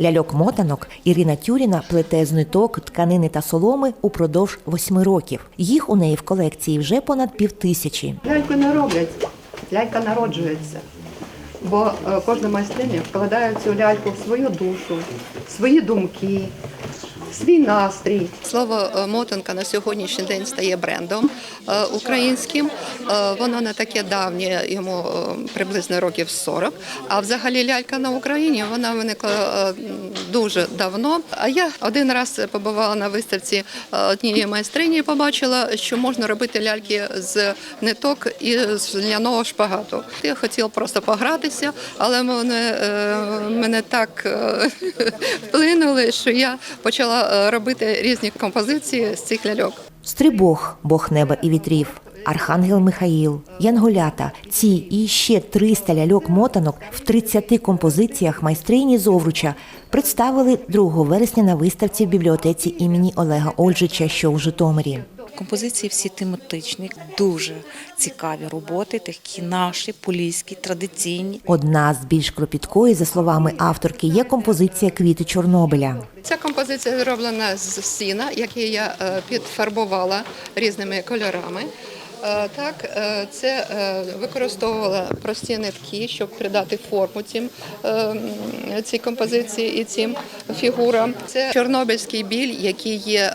Ляльок-мотанок Ірина Тюріна плете з ниток, тканини та соломи упродовж восьми років. Їх у неї в колекції вже понад півтисячі. Ляльку не роблять, лялька народжується. Бо е, кожна майстриня вкладає цю ляльку в свою душу, свої думки, свій настрій. Слово е, мотанка на сьогоднішній день стає брендом е, українським. Е, Воно не таке давнє, йому приблизно років 40. А взагалі лялька на Україні вона виникла дуже давно. А я один раз побувала на виставці однієї майстрині і побачила, що можна робити ляльки з ниток і з ляного шпагату. Я хотіла просто погратися, але мене, мене так вплинули, що я почала робити різні композиції з цих ляльок. Стрибог, Бог неба і вітрів, Архангел Михаїл, Янголята. Ці і ще 300 ляльок-мотанок в 30 композиціях майстрині Зовруча представили 2 вересня на виставці в бібліотеці імені Олега Ольжича, що у Житомирі. Композиції всі тематичні, дуже цікаві роботи, такі наші, поліські, традиційні. Одна з більш кропіткої, за словами авторки, є композиція Квіти Чорнобиля. Ця композиція зроблена з сіна, який я е, підфарбувала різними кольорами. Е, Так, е, це е, використовувала прості нитки, щоб придати форму цим цій композиції і цим фігурам. Це чорнобильський біль, який є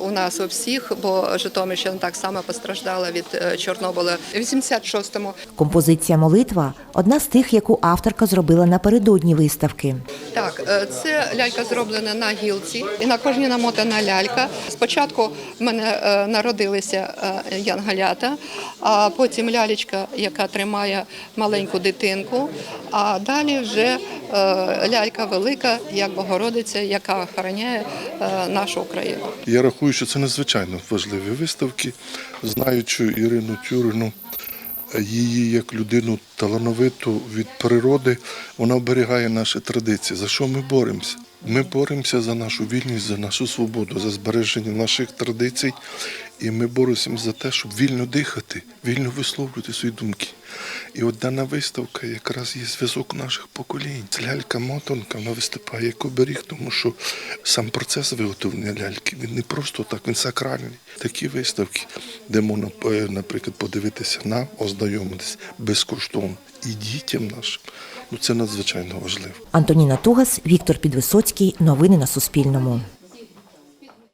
у нас у всіх, бо Житомирщина так само постраждала від Чорнобиля. У 86-му Композиція Молитва одна з тих, яку авторка зробила напередодні виставки. Так, це лялька зроблена на гілці, і на кожній намотана лялька. Спочатку в мене народилися е, янголята, а потім лялечка, яка тримає маленьку дитинку. А далі вже е, лялька велика, як Богородиця, яка охороняє е, нашу Україну. Я рахую, що це надзвичайно важливі виставки. Знаючи Ірину Тюрину, її як людину талановиту від природи, вона оберігає наші традиції. За що ми боремося? Ми боремося за нашу вільність, за нашу свободу, за збереження наших традицій. І ми боремося за те, щоб вільно дихати, вільно висловлювати свої думки. І от дана виставка якраз є зв'язок наших поколінь. Лялька-мотанка вона виступає як оберіг, тому що сам процес виготовлення ляльки він не просто так, він сакральний. Такі виставки, де можна, е, наприклад, подивитися на, ознайомитися безкоштовно і дітям нашим. Ну це надзвичайно важливо. Антоніна Тугас, Віктор Підвисоцький. Новини на Суспільному.